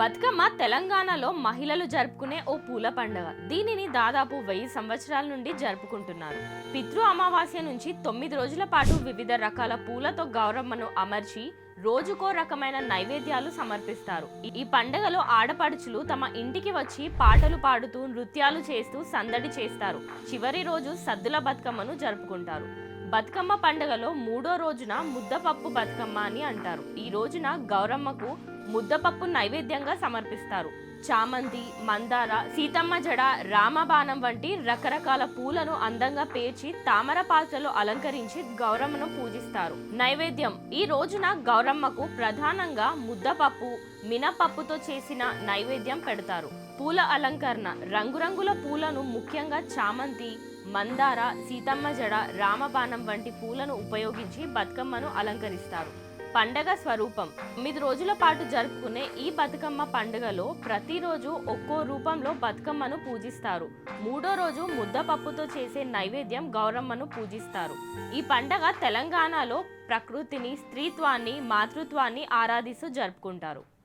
బతుకమ్మ తెలంగాణలో మహిళలు జరుపుకునే ఓ పూల పండుగ. దీనిని దాదాపు వెయ్యి సంవత్సరాల నుండి జరుపుకుంటున్నారు. పితృ అమావాస్య నుంచి తొమ్మిది రోజుల పాటు వివిధ రకాల పూలతో గౌరమ్మను అమర్చి రోజుకో రకమైన నైవేద్యాలు సమర్పిస్తారు. ఈ- పండుగలో ఆడపడుచులు తమ ఇంటికి వచ్చి పాటలు పాడుతూ నృత్యాలు చేస్తూ సందడి చేస్తారు. చివరి రోజు సద్దుల బతుకమ్మను జరుపుకుంటారు. బతుకమ్మ పండుగలో మూడో రోజున ముద్దపప్పు బతుకమ్మ అని అంటారు. ఈ రోజున గౌరమ్మకు ముద్దపప్పు నైవేద్యంగా సమర్పిస్తారు. చామంతి మందార సీతమ్మ జడ రామబాణం వంటి రకరకాల పూలను అందంగా పేర్చి తామర పాత్రలో అలంకరించి గౌరమ్మను పూజిస్తారు. నైవేద్యం. ఈ రోజున గౌరమ్మకు ప్రధానంగా ముద్దపప్పు మినపప్పుతో చేసిన నైవేద్యం పెడతారు. పూల అలంకరణ. రంగురంగుల పూలను ముఖ్యంగా చామంతి మందార సీతమ్మ జడ రామబాణం వంటి పూలను ఉపయోగించి బతుకమ్మను అలంకరిస్తారు. పండగ స్వరూపం. తొమ్మిది రోజుల పాటు జరుపుకునే ఈ బతుకమ్మ పండుగలో ప్రతిరోజు ఒక్కో రూపంలో బతుకమ్మను పూజిస్తారు. మూడో రోజు ముద్దపప్పుతో చేసే నైవేద్యం గౌరమ్మను పూజిస్తారు. ఈ పండగ తెలంగాణలో ప్రకృతిని స్త్రీత్వాన్ని మాతృత్వాన్ని ఆరాధిస్తూ జరుపుకుంటారు.